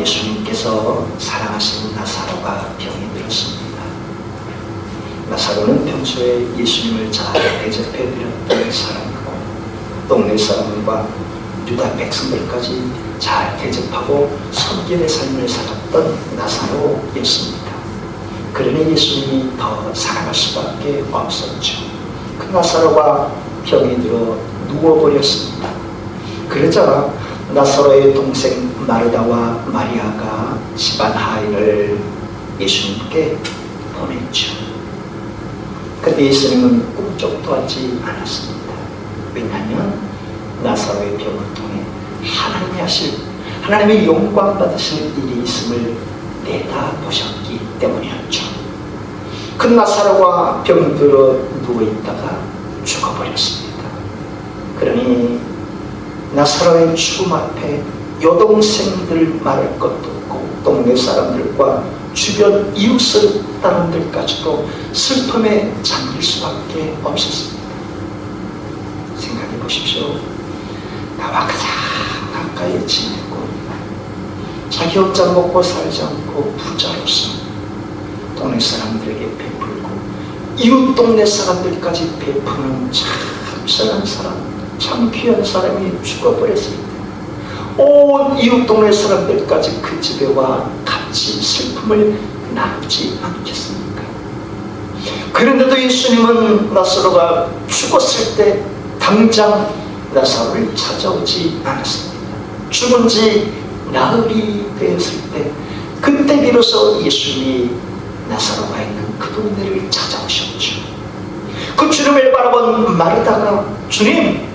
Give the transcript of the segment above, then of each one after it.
예수님께서 사랑하시는 나사로가 병이 들었습니다. 나사로는 평소에 예수님을 잘 대접해드렸던 사람이고 동네 사람과 유다 백성들까지 잘 대접하고 섬김의 삶을 살았던 나사로였습니다. 그러니 예수님이 더 사랑할 수밖에 없었죠. 그 나사로가 병이 들어 누워버렸습니다. 그러자 나사로의 동생 마르다와 마리아가 집안 하인을 예수님께 보냈죠. 근데 예수님은 꿈쩍도 하지 않았습니다. 왜냐하면 나사로의 병을 통해 하나님이 하실 하나님의 영광 받으실 일이 있음을 내다보셨기 때문이었죠. 그 나사로가 병들어 누워있다가 죽어버렸습니다. 그러니 나사로의 죽음 앞에 여동생들 말할 것도 없고 동네 사람들과 주변 이웃 사람들까지도 슬픔에 잠길 수밖에 없었습니다. 생각해 보십시오. 나와 가장 가까이 지내고 자기 혼자 먹고 살지 않고 부자로서 동네 사람들에게 베풀고 이웃 동네 사람들까지 베푸는 참 선한 사람, 참 귀한 사람이 죽어버렸을 때 온 이웃 동네 사람들까지 그 집에 와 같이 슬픔을 나누지 않겠습니까? 그런데도 예수님은 나사로가 죽었을 때 당장 나사로를 찾아오지 않았습니다. 죽은 지 나흘이 되었을 때 그때 비로소 예수님이 나사로가 있는 그 동네를 찾아오셨죠. 그 주님을 바라본 마르다가 주님,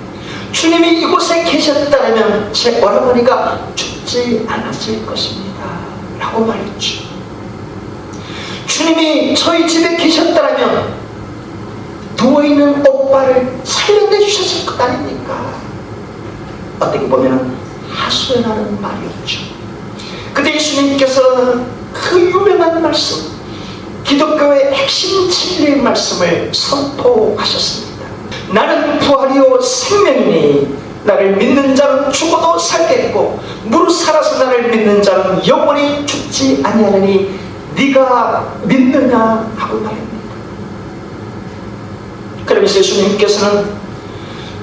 주님이 이곳에 계셨다면 제 어머니가 죽지 않았을 것입니다. 라고 말했죠. 주님이 저희 집에 계셨다면 누워있는 오빠를 살려내 주셨을 것 아닙니까? 어떻게 보면 하소연하는 말이었죠. 근데 예수님께서는 그 유명한 말씀, 기독교의 핵심 진리의 말씀을 선포하셨습니다. 나는 부활이요 생명이니 나를 믿는 자는 죽어도 살겠고 무릇 살아서 나를 믿는 자는 영원히 죽지 아니하느니 네가 믿느냐 하고 말합니다. 그러면서 예수님께서는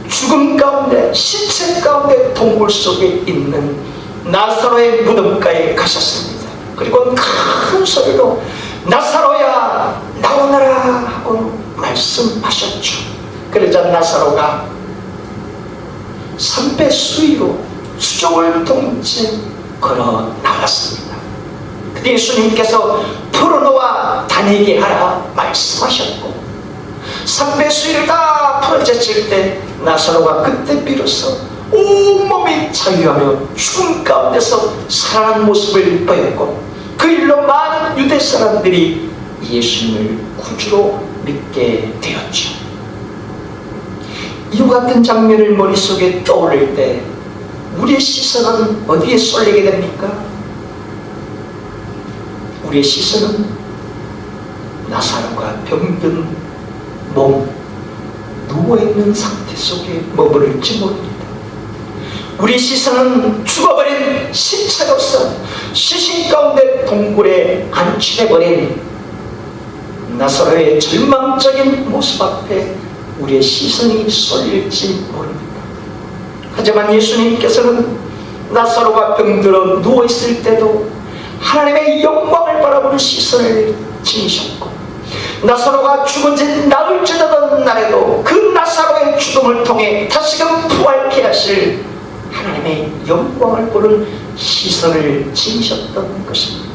죽음 가운데 시체 가운데 동굴 속에 있는 나사로의 무덤가에 가셨습니다. 그리고 큰 소리로 나사로야 나오너라 하고 말씀하셨죠. 그러자 나사로가 삼배 수위로 수족을 동체 걸어 나왔습니다. 그때 예수님께서 풀어놓아 다니게 하라 말씀하셨고 삼배 수위를 다 풀어제칠 때 나사로가 그때 비로소 온몸이 자유하며 죽음 가운데서 살아난 모습을 보였고 그 일로 많은 유대 사람들이 예수님을 구주로 믿게 되었죠. 이와 같은 장면을 머릿속에 떠올릴 때 우리의 시선은 어디에 쏠리게 됩니까? 우리의 시선은 나사로가 병든 몸, 누워있는 상태 속에 머무를지 모릅니다. 우리 시선은 죽어버린 신체로서 시신 가운데 동굴에 안치해버린 나사로의 절망적인 모습 앞에 우리의 시선이 쏠릴지 모릅니다. 하지만 예수님께서는 나사로가 병들어 누워있을 때도 하나님의 영광을 바라보는 시선을 지니셨고 나사로가 죽은 지 나흘 지나던 날에도 그 나사로의 죽음을 통해 다시금 부활케 하실 하나님의 영광을 보는 시선을 지니셨던 것입니다.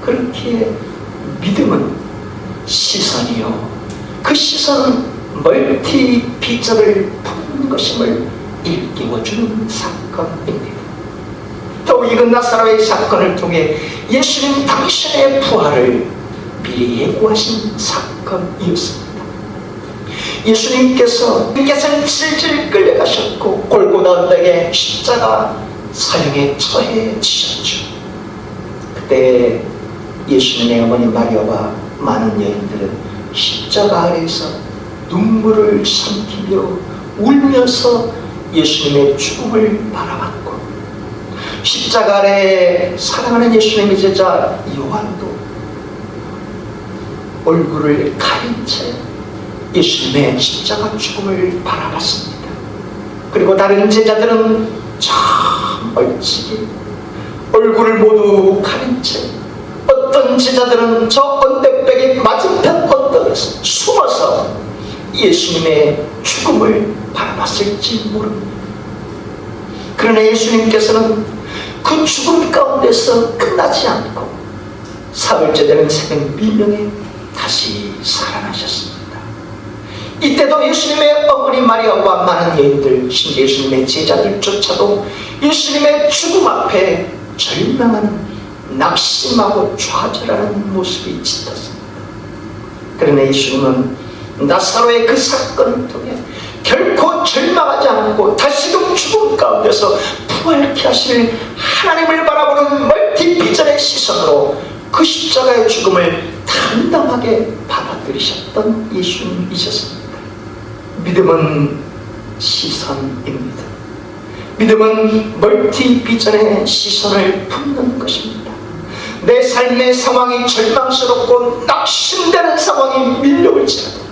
그렇게 믿음은 시선이요. 그 시선은 멀티 피처를 푸는 것임을 일깨워주는 사건입니다. 또 이건 나사로의 사건을 통해 예수님 당신의 부활을 미리 예고하신 사건이었습니다. 예수님께서 께서는 질질 끌려가셨고 골고다 언덕에 십자가 사형에 처해지셨죠. 그때 예수님의 어머니 마리아와 많은 여인들은 십자가 아래에서 눈물을 삼키며 울면서 예수님의 죽음을 바라봤고 십자가 아래 사랑하는 예수님의 제자 요한도 얼굴을 가린 채 예수님의 십자가 죽음을 바라봤습니다. 그리고 다른 제자들은 저 멀찍이 얼굴을 모두 가린 채 어떤 제자들은 저 언덕백의 맞은편 언덕에서 숨어서 예수님의 죽음을 바라봤을지 모릅니다. 그러나 예수님께서는 그 죽음 가운데서 끝나지 않고 사흘째 되는 새벽 미명에 다시 살아나셨습니다. 이때도 예수님의 어머니 마리아와 많은 여인들, 심지어 예수님의 제자들조차도 예수님의 죽음 앞에 절망하는 낙심하고 좌절하는 모습이 짙었습니다. 그러나 예수님은 나사로의 그 사건을 통해 결코 절망하지 않고 다시금 죽음 가운데서 부활케 하실 하나님을 바라보는 멀티비전의 시선으로 그 십자가의 죽음을 담담하게 받아들이셨던 예수님이셨습니다. 믿음은 시선입니다. 믿음은 멀티비전의 시선을 품는 것입니다. 내 삶의 상황이 절망스럽고 낙심되는 상황이 밀려올지라도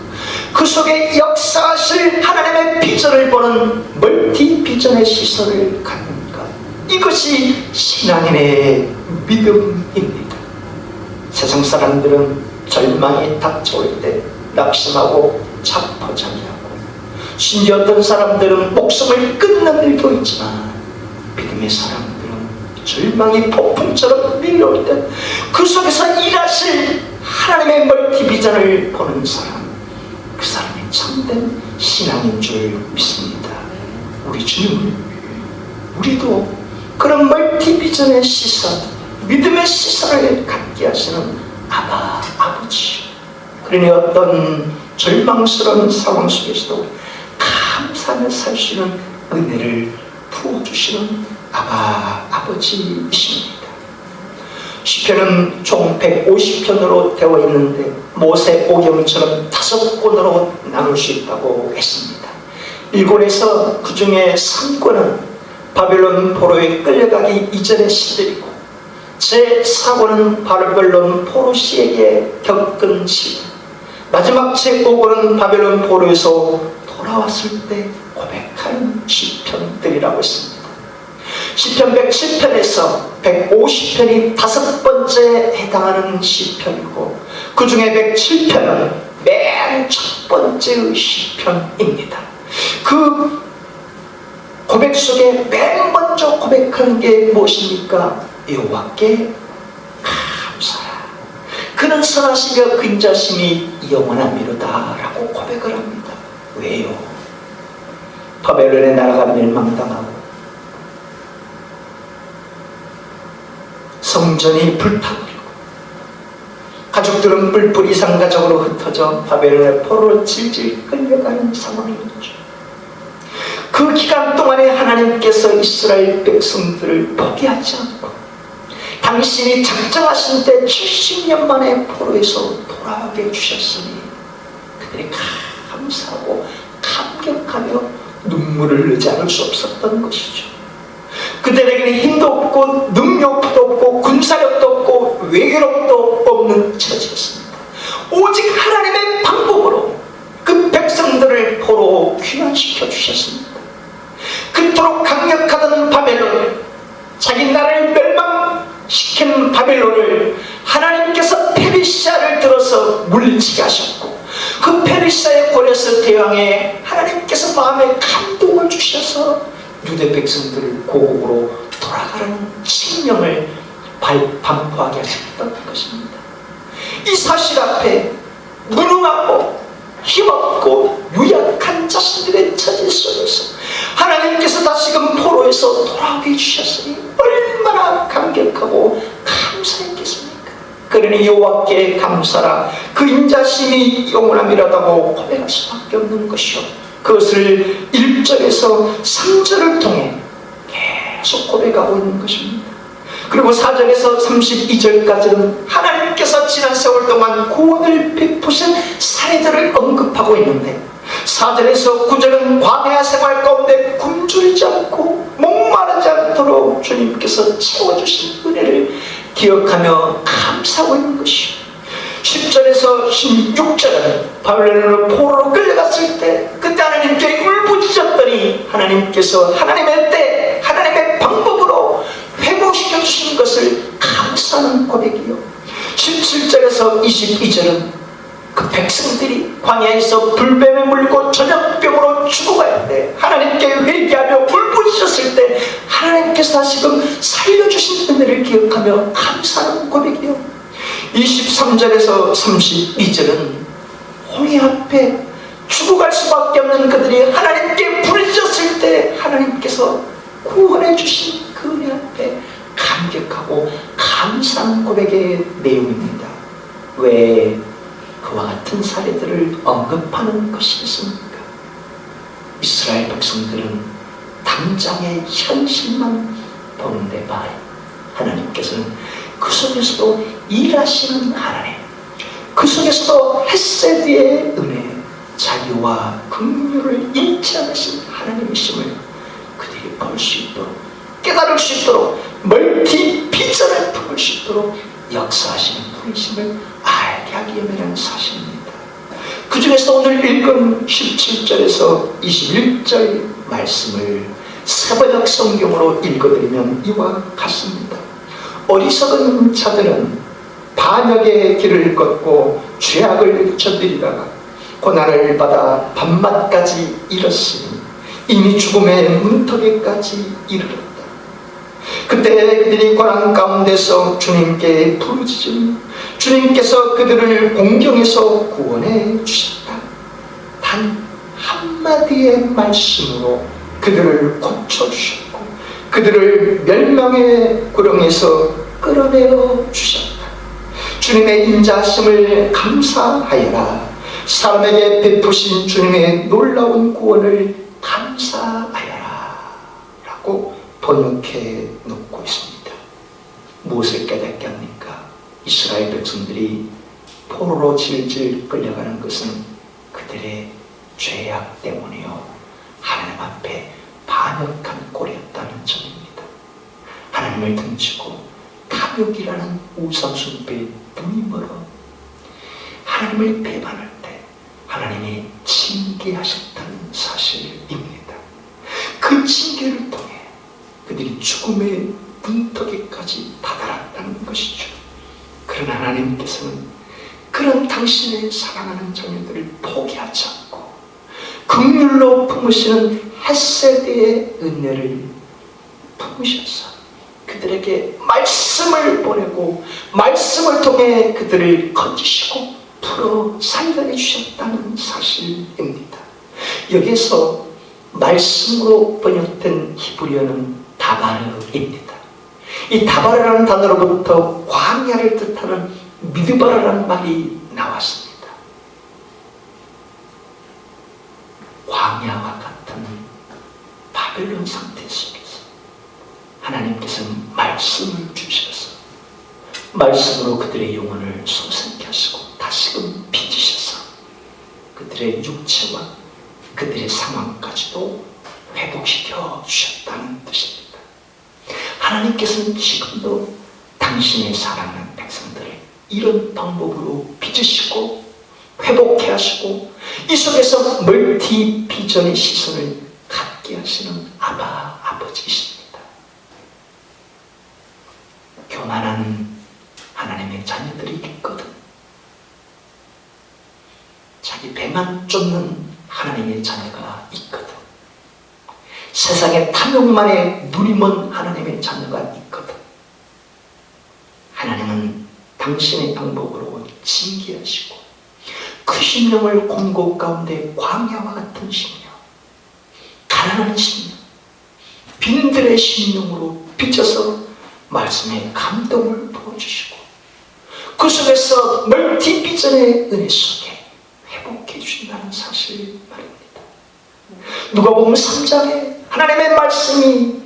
그 속에 역사하실 하나님의 비전을 보는 멀티 비전의 시선을 갖는 것 이것이 신앙인의 믿음입니다. 세상 사람들은 절망이 닥쳐올 때 낙심하고 자포자기하고 심지어 어떤 사람들은 목숨을 끊는 일도 있지만 믿음의 사람들은 절망이 폭풍처럼 밀려올 때 그 속에서 일하실 하나님의 멀티비전을 보는 사람 그 사람이 참된 신앙인 줄 믿습니다. 우리 주님은 우리도 그런 멀티비전의 시선, 믿음의 시선을 갖게 하시는 아바 아버지. 그러니 어떤 절망스러운 상황 속에서도 감사하며 살 수 있는 은혜를 부어주시는 아바 아버지이십니다. 시편은 총 150편으로 되어 있는데 모세 오경처럼 다섯 권으로 나눌 수 있다고 했습니다. 1권에서 그 중에 3권은 바벨론 포로에 끌려가기 이전의 시들이고 제 4권은 바벨론 포로 시에게 겪은 시 마지막 제 5권은 바벨론 포로에서 돌아왔을 때 고백하는 시편들이라고 했습니다. 시편 107편에서 150편이 다섯 번째 해당하는 시편이고 그 중에 107편은 맨 첫 번째의 시편입니다. 그 고백 속에 맨 먼저 고백하는 게 무엇입니까? 여호와께 감사라. 그는 선하시며 그 인자심이 영원함이로다 라고 고백을 합니다. 왜요? 바벨론의 나라가 멸망당하고 성전이 불타버리고 가족들은 뿔뿔이 상가적으로 흩어져 바벨론의 포로로 질질 끌려가는 상황이었죠. 그 기간 동안에 하나님께서 이스라엘 백성들을 포기하지 않고 당신이 작정하신 때 70년 만에 포로에서 돌아오게 해주셨으니 그들이 감사하고 감격하며 눈물을 흘리지 않을 수 없었던 것이죠. 그들에게는 힘도 없고 없는 처지였습니다. 오직 하나님의 방법으로 그 백성들을 포로 귀환시켜 주셨습니다. 그토록 강력하던 바벨론, 자기 나라를 멸망시킨 바벨론을 하나님께서 페르시아를 들어서 물리치게 하셨고 그 페르시아의 권에서 대왕에 하나님께서 마음에 감동을 주셔서 유대 백성들을 고국으로 돌아가는 칙령을 반포하게 하셨던 것입니다. 이 사실 앞에 무능하고 힘없고 유약한 자신들의 처지 속에서 하나님께서 다시금 포로에서 돌아오게 해주셨으니 얼마나 감격하고 감사했겠습니까? 그러니 여호와께 감사라 그 인자심이 영원함이라다고 고백할 수밖에 없는 것이요 그것을 1절에서 3절을 통해 계속 고백하고 있는 것입니다. 그리고 4절에서 32절까지는 하나님께서 지난 세월 동안 구원을 베푸신 사례들을 언급하고 있는데 사절에서 구절은 광야 생활 가운데 굶주리지 않고 목마르지 않도록 주님께서 채워주신 은혜를 기억하며 감사하고 있는 것이요. 10절에서 16절은 바벨론으로 포로로 끌려갔을 때 그때 하나님께 울부짖었더니 하나님께서 하나님의 때 방법으로 회복시켜 주신 것을 감사하는 고백이요. 17절에서 22절은 그 백성들이 광야에서 불뱀에 물고 전염병으로 죽어갈 때 하나님께 회개하며 울부짖었을 때 하나님께서 다시금 살려주신 은혜를 기억하며 감사하는 고백이요. 23절에서 32절은 홍해 앞에 죽어갈 수밖에 없는 그들이 하나님께 부르짖었을 때 하나님께서 구원해 주신 그 은혜 앞에 감격하고 감사한 고백의 내용입니다. 왜 그와 같은 사례들을 언급하는 것이겠습니까? 이스라엘 백성들은 당장의 현실만 보는데 말 하나님께서는 그 속에서도 일하시는 하나님 그 속에서도 햇세드의 은혜 자유와 긍휼을 않으신 하나님이심을 그들이 볼 수 있도록 깨달을 수 있도록 멀티 비전을 품을 수 있도록 역사하시는 분이심을 알게 하기 위한 사실입니다. 그 중에서 오늘 읽은 17절에서 21절 말씀을 세번역 성경으로 읽어드리면 이와 같습니다. 어리석은 자들은 반역의 길을 걷고 죄악을 저들이다가 고난을 받아 밤낮까지 잃었으니 이미 죽음의 문턱에까지 이르렀다. 그때 그들이 고난 가운데서 주님께 부르짖으니 주님께서 그들을 공경에서 구원해 주셨다. 단 한마디의 말씀으로 그들을 고쳐주셨고 그들을 멸망의 구렁에서 끌어내어 주셨다. 주님의 인자심을 감사하여라. 사람에게 베푸신 주님의 놀라운 구원을 감사하여라. 라고 번역해 놓고 있습니다. 무엇을 깨닫게 합니까? 이스라엘 백성들이 포로로 질질 끌려가는 것은 그들의 죄악 때문이요. 하나님 앞에 반역한 꼴이었다는 점입니다. 하나님을 등지고 탐욕이라는 우상숭배에 눈이 멀어 하나님을 배반할 때 하나님이 징계하셨다는 사실입니다. 그 징계를 통해 그들이 죽음의 문턱에까지 다다랐다는 것이죠. 그러나 하나님께서는 그런 당신의 사랑하는 자녀들을 포기하지 않고 긍휼로 품으시는 햇세대의 은혜를 품으셔서 그들에게 말씀을 보내고 말씀을 통해 그들을 건지시고 풀어 살려내 주셨다는 사실입니다. 여기서 말씀으로 번역된 히브리어는 다바르입니다. 이 다바르라는 단어로부터 광야를 뜻하는 미드바르라는 말이 나왔습니다. 광야와 같은 바벨론 상태 속에서 하나님께서는 말씀을 주셔서 말씀으로 그들의 영혼을 소생케 하시고 다시금 빚으셔서 그들의 육체와 그들의 상황까지도 회복시켜 주셨다는 뜻입니다. 하나님께서는 지금도 당신의 사랑하는 백성들을 이런 방법으로 빚으시고 회복해 하시고 이 속에서 멀티 비전의 시선을 갖게 하시는 아바 아버지이십니다. 교만한 하나님의 자녀들이 있거든. 자기 배만 쫓는 하나님의 자녀가 있거든. 세상의 탐욕만에 눈이 먼 하나님의 자녀가 있거든. 하나님은 당신의 방법으로 징계하시고 그 심령을 공고 가운데 광야와 같은 심령, 가난한 심령, 빈들의 심령으로 비춰서 말씀에 감동을 부어주시고 그 속에서 멀티비전의 은혜 속에 회복해 주신다는 사실 말입니다. 누가 보면 3장에 하나님의 말씀이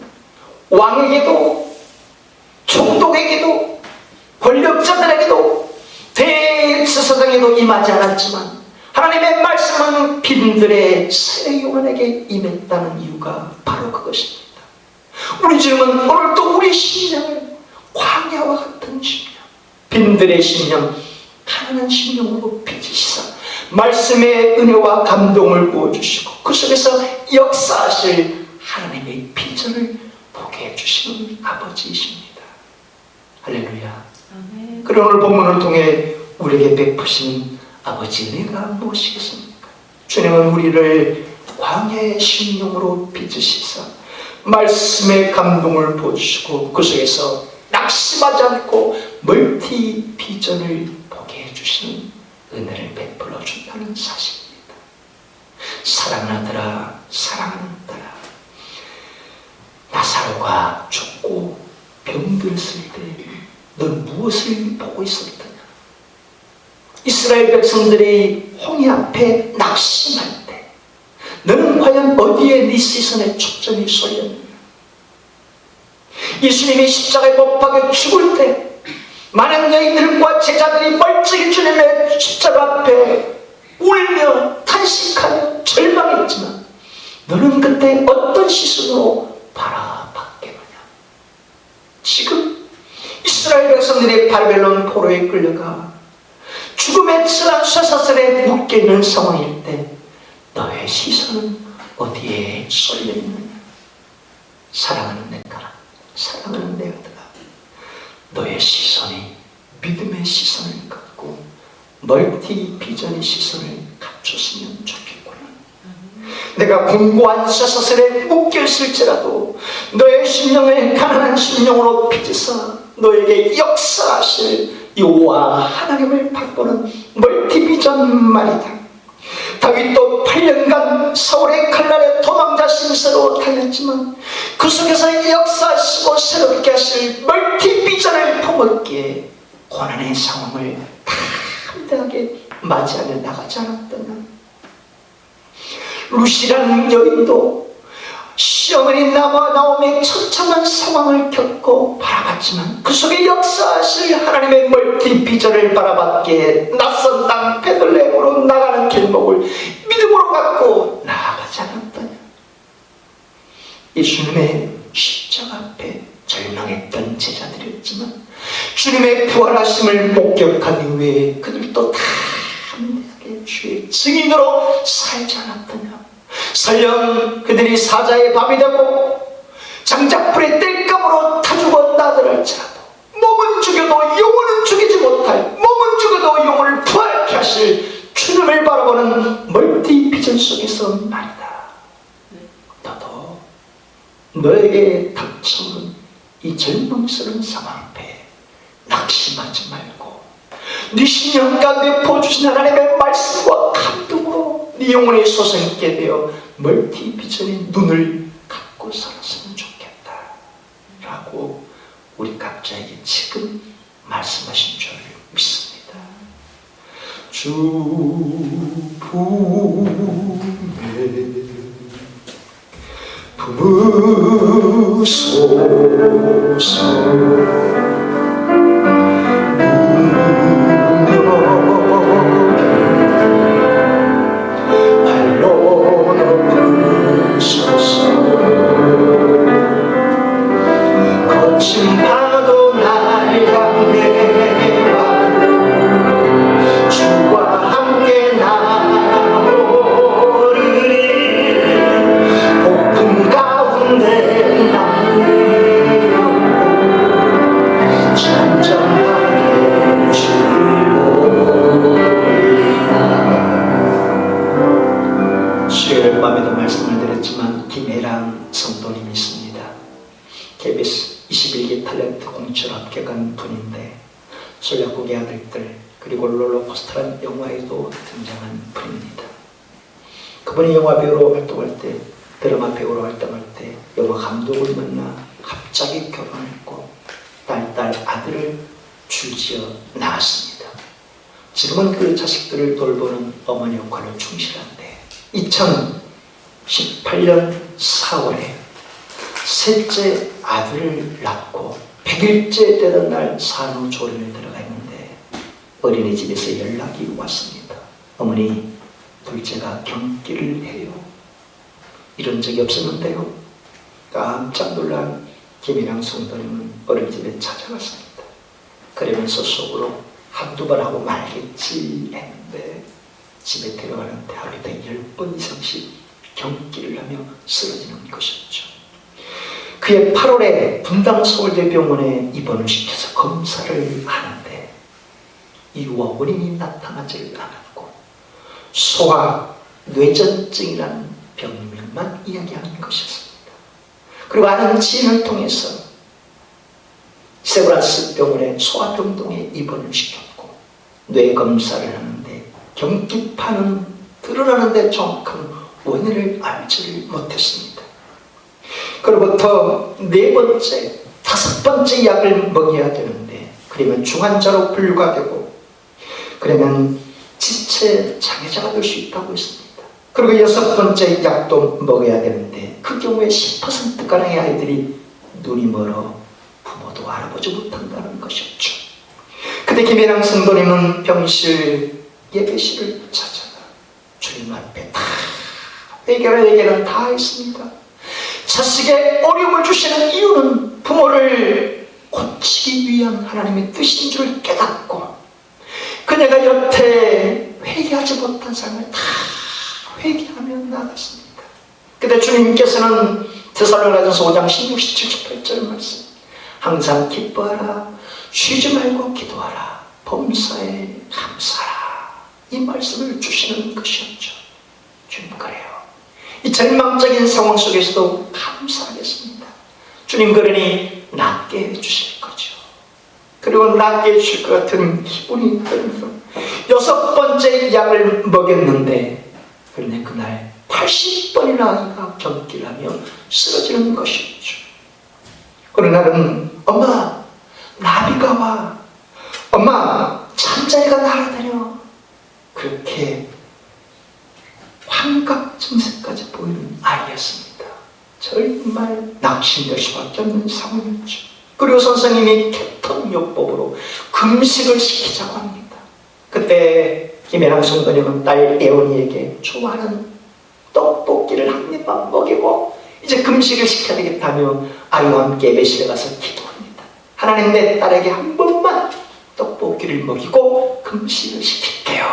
왕에게도 총독에게도 권력자들에게도 대제사장에도 임하지 않았지만 하나님의 말씀은 빈들의 새 요한에게 임했다는 이유가 바로 그것입니다. 우리 주님은 오늘도 우리 심령을 광야와 같은 심령, 빈들의 심령, 가난한 심령으로 빚으시사 말씀의 은혜와 감동을 부어주시고 그 속에서 역사하실 하나님의 비전을 보게 해주시는 아버지이십니다. 할렐루야. 아멘. 그런 오늘 본문을 통해 우리에게 베푸신 아버지 은혜가 무엇이겠습니까? 주님은 우리를 광야의 심령으로 빚으시사 말씀의 감동을 보여주시고 그 속에서 낙심하지 않고 멀티 비전을 보게 해주시는 은혜를 베풀어 준다는 사실입니다. 사랑하는 아들아, 사랑하는 아들아, 나사로가 죽고 병들었을 때 넌 무엇을 보고 있었더냐? 이스라엘 백성들이 홍해 앞에 낙심할 때 너는 과연 어디에 네 시선의 초점이 쏠렸느냐? 예수님이 십자가에 못 박혀 죽을 때 많은 여인들과 제자들이 멀찍이 주님의 십자가 앞에 울며 탄식하며 절망했지만 너는 그때 어떤 시선으로 바라봤겠느냐? 지금 이스라엘 백성들이 바벨론 포로에 끌려가 죽음의 쇠사슬에 묶여 있는 상황일 때 너의 시선은 어디에 쏠려 있느냐? 사랑하는 내 딸아, 사랑하는 내 아들아, 너의 시선이 믿음의 시선을 갖고 멀티 비전의 시선을 갖췄으면 좋겠구나. 내가 공고한 쇠사슬에 묶여있을지라도 너의 심령을 가난한 심령으로 빚으사 너에게 역사하실 여호와 하나님을 바꾸는 멀티비전 말이다. 다윗도 8년간 사울의 칼날에 도망자 신세로 달렸지만 그 속에서 역사하시고 새롭게 하실 멀티비전을 품었기에 고난의 상황을 담대하게 맞이하며 나가지 않았더냐. 루시라는 여인도 시어머니 나와 나오며 처참한 상황을 겪고 바라봤지만 그 속에 역사하실 하나님의 멀티 비전을 바라봤기에 낯선 땅 베들레헴으로 나가는 길목을 믿음으로 갖고 나아가지 않았더냐 예수님의 십자가 앞에 절망했던 제자들이었지만 주님의 부활하심을 목격한 이후에 그들도 담대하게 주의 증인으로 살지 않았더냐 설령 그들이 사자의 밥이 되고 장작불의 땔감으로 타 죽었다 하더라도 몸은 죽여도 영혼은 죽이지 못할 몸은 죽여도 영혼을 부활케 하실 주님을 바라보는 멀티 비전 속에서 말이다. 너도 너에게 닥쳐오는 이 절망스러운 상황 앞에 낙심하지 말고 네 신령 가운데 보여주신 하나님의 말씀과 감동으로 네 영혼의 소생있게 되어 멀티 비전의 눈을 갖고 살았으면 좋겠다 라고 우리 각자에게 지금 말씀하신 줄 믿습니다. 주 품에 부으소서 합격한 분인데 솔약국의 아들들 그리고 롤러코스터란 영화에도 등장한 분입니다 그분이 영화 배우로 활동할 때 드라마 배우로 활동할 때 영화 감독을 만나 갑자기 결혼했고 딸 딸 아들을 줄지어 낳았습니다. 지금은 그 자식들을 돌보는 어머니 역할을 충실한데 2018년 4월에 셋째 아들을 낳고 100일째 되던 날 산후조리를 들어가 있는데 어린이집에서 연락이 왔습니다. 어머니 둘째가 경기를 해요. 이런 적이 없었는데요. 깜짝 놀란 김이랑 성도님은 어린집에 찾아갔습니다. 그러면서 속으로 한두 번 하고 말겠지 했는데 집에 들어가는데 하루에도 열번 이상씩 경기를 하며 쓰러지는 것이었죠. 그의 8월에 분당 서울대병원에 입원을 시켜서 검사를 하는데 이유와 원인이 나타나지 않았고 소아 뇌전증이라는 병명만 이야기하는 것이었습니다. 그리고 아는 지인을 통해서 세브란스 병원의 소아병동에 입원을 시켰고 뇌 검사를 하는데 경기파는 드러나는데 정확한 원인을 알지를 못했습니다. 그로부터 네 번째, 다섯 번째 약을 먹여야 되는데 그러면 중환자로 분류가 되고 그러면 지체 장애자가 될 수 있다고 했습니다. 그리고 여섯 번째 약도 먹어야 되는데 그 경우에 10%가량의 아이들이 눈이 멀어 부모도 알아보지 못한다는 것이었죠. 그때 김혜랑 성도님은 병실 예배실을 찾아가 주님 앞에 다 회개를 회개는 다 했습니다. 자식의 어려움을 주시는 이유는 부모를 고치기 위한 하나님의 뜻인 줄 깨닫고 그녀가 여태 회개하지 못한 삶을 다 회개하며 나갔습니다. 그때 주님께서는 데살로니가서 5장 16, 17, 18절 말씀 항상 기뻐하라 쉬지 말고 기도하라 범사에 감사하라 이 말씀을 주시는 것이었죠. 주님 그래요. 이 절망적인 상황 속에서도 감사하겠습니다. 주님 그러니 낫게 해주실 거죠. 그리고 낫게 해줄 것 같은 기분이 들면서 여섯 번째 약을 먹였는데 그런데 그날 80번이나 아이가 경기를 하며 쓰러지는 것이었죠. 어느 날은 엄마 나비가 와 엄마 잠자리가 날아다녀 그렇게 환각 증세까지 보이는 아이였습니다. 정말 낙심될 수밖에 없는 상황이었죠. 그리고 선생님이 개통요법으로 금식을 시키자고 합니다. 그때 김혜랑 성도님은 딸 예원이에게 좋아하는 떡볶이를 한 입만 먹이고 이제 금식을 시켜야 되겠다며 아이와 함께 예배실에 가서 기도합니다. 하나님 내 딸에게 한 번만 떡볶이를 먹이고 금식을 시킬게요.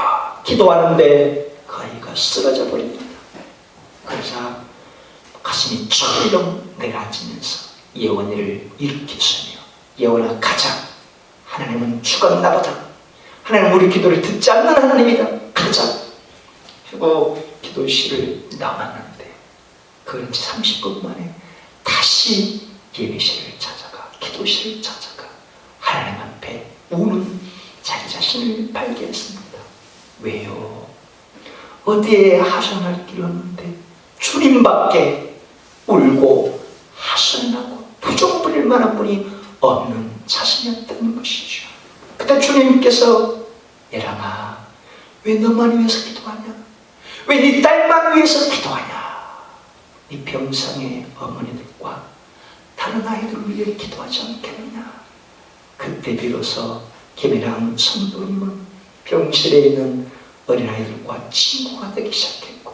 기도하는데 그 아이가 쓰러져 버립니다. 그러자 가슴이 철렁 내려앉으면서 예원이를 일으키시며 예원아 가자. 하나님은 죽었나 보다. 하나님 우리 기도를 듣지 않는 하나님이다. 가자. 하고 기도실을 나왔는데 그런 지 30분 만에 다시 예배실을 찾아가 기도실을 찾아가 하나님 앞에 우는 자기 자신을 발견했습니다. 왜요? 어디에 하소연할 길이 없는데 주님밖에 울고 하소연하고 부정 부릴 만한 분이 없는 자신이었다는 것이죠. 그때 주님께서 예랑아 왜 너만 위해서 기도하냐? 왜 네 딸만 위해서 기도하냐? 네 병상의 어머니들과 다른 아이들을 위해 기도하지 않겠느냐? 그때 비로소 김이랑 성도님은 병실에 있는 어린아이들과 친구가 되기 시작했고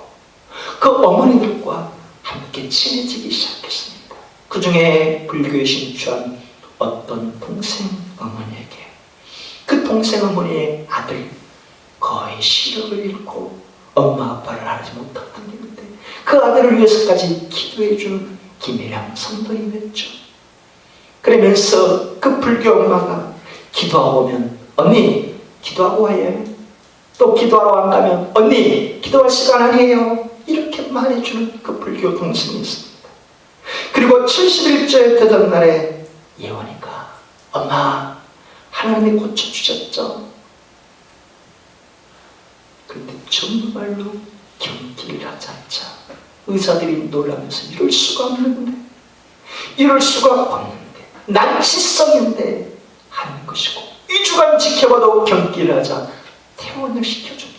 그 어머니들과 함께 친해지기 시작했습니다. 그 중에 불교에 신주한 어떤 동생 어머니에게 그 동생 어머니의 아들 거의 시력을 잃고 엄마 아빠를 알지 단계인데 그 아들을 위해서까지 기도해 준 김혜량 성도님이었죠. 그러면서 그 불교 엄마가 기도하고 오면 언니 기도하고 와요. 또 기도하러 안 가면 언니 기도할 시간 아니에요. 이렇게 말해주는 그 불교 동생이 있습니다. 그리고 70일째 되던 날에 예원이가 엄마 하나님이 고쳐주셨죠? 그런데 정말로 경기를 하지 않자 의사들이 놀라면서 이럴 수가 없는데 이럴 수가 없는데 난치성인데 하는 것이고 2주간 지켜봐도 경기를 하자 퇴원을 시켜줍니다.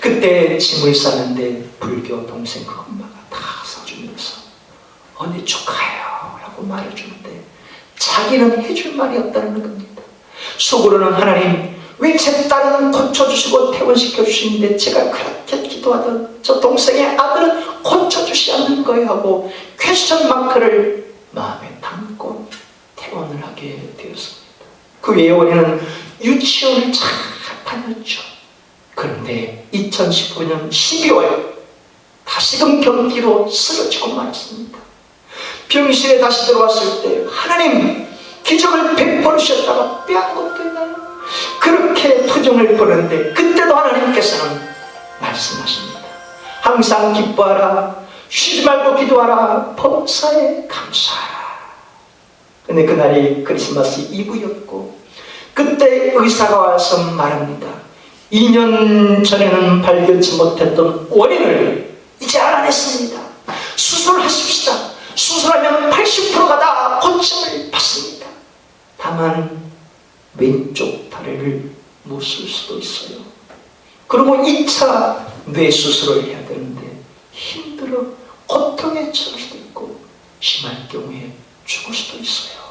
그때 짐을 싸는데 불교 동생 그 엄마가 다 사주면서 언니 축하해요 라고 말해주는데 자기는 해줄 말이 없다는 겁니다. 속으로는 하나님 왜 제 딸은 고쳐주시고 퇴원시켜주시는데 제가 그렇게 기도하던 저 동생의 아들은 고쳐주시지 않는 거예요 하고 퀘스천 마크를 마음에 담고 퇴원을 하게 되었습니다. 그 외에 올해는 유치원을 참 8년차. 그런데 2015년 12월 다시금 경기로 쓰러지고 말았습니다. 병실에 다시 들어왔을 때 하나님 기적을 베풀어 주셨다가 빼앗 것도 있나요? 그렇게 투정을 보는데 그때도 하나님께서는 말씀하십니다. 항상 기뻐하라 쉬지 말고 기도하라 범사에 감사하라 근데 그날이 크리스마스 이브였고 그때 의사가 와서 말합니다. 2년 전에는 발견치 못했던 원인을 이제 알아냈습니다. 수술하십시다. 수술하면 80%가 다 고침을 받습니다. 다만 왼쪽 다리를 못 쓸 수도 있어요. 그리고 2차 뇌 수술을 해야 되는데 힘들어 고통에 처할 수도 있고 심할 경우에 죽을 수도 있어요.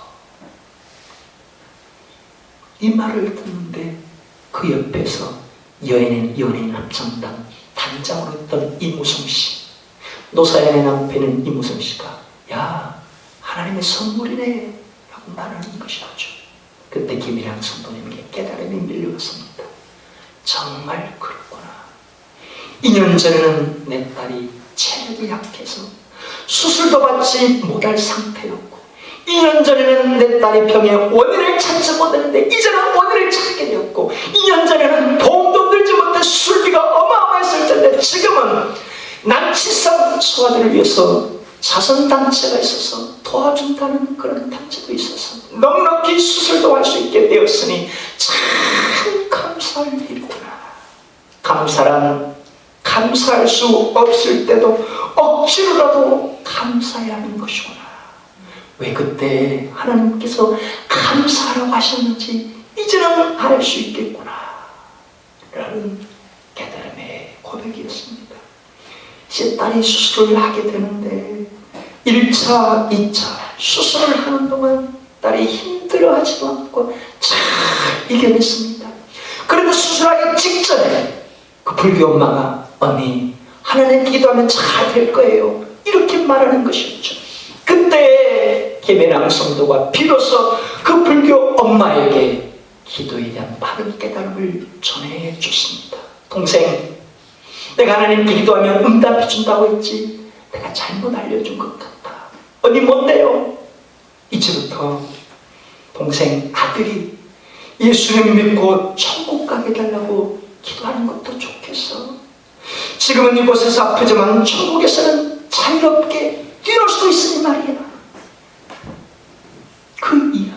이 말을 듣는데 그 옆에서 여인의 연예인 합창단 단장으로 있던 이무성 씨, 노사연의 남편인 이무성 씨가 야 하나님의 선물이네 라고 말하는 것이었죠. 그때 김일양 성도님에게 깨달음이 밀려왔습니다. 정말 그렇구나. 2년 전에는 내 딸이 체력이 약해서 수술도 받지 못할 상태였고 2년 전에는 내 딸이 병의 원인을 찾지 못했는데 이제는 원인을 찾게 되었고 2년 전에는 도움도 들지 못해 술비가 어마어마했을 텐데 지금은 난치성 소아들을 위해서 자선단체가 있어서 도와준다는 그런 단체도 있어서 넉넉히 수술도 할 수 있게 되었으니 참 감사할 일이구나. 감사란 감사할 수 없을 때도 억지로라도 감사해야 하는 것이구나 왜 그때 하나님께서 감사하라고 하셨는지 이제는 알 수 있겠구나 라는 깨달음의 고백이었습니다 제 딸이 수술을 하게 되는데 1차, 2차 수술을 하는 동안 딸이 힘들어하지도 않고 잘 이겨냈습니다. 그런데 수술하기 직전에 그 불교 엄마가 언니 하나님 기도하면 잘 될 거예요. 이렇게 말하는 것이었죠. 그때 김혜랑 성도가 비로소 그 불교 엄마에게 기도에 대한 바른 깨달음을 전해 줬습니다. 동생, 내가 하나님께 기도하면 응답해 준다고 했지. 내가 잘못 알려준 것 같다. 언니 뭔데요? 이제부터 동생 아들이 예수님 믿고 천국 가게 달라고 기도하는 것도 좋겠어. 지금은 이곳에서 아프지만 천국에서는 자유롭게 뛰놀 수도 있으니 말이야. 可以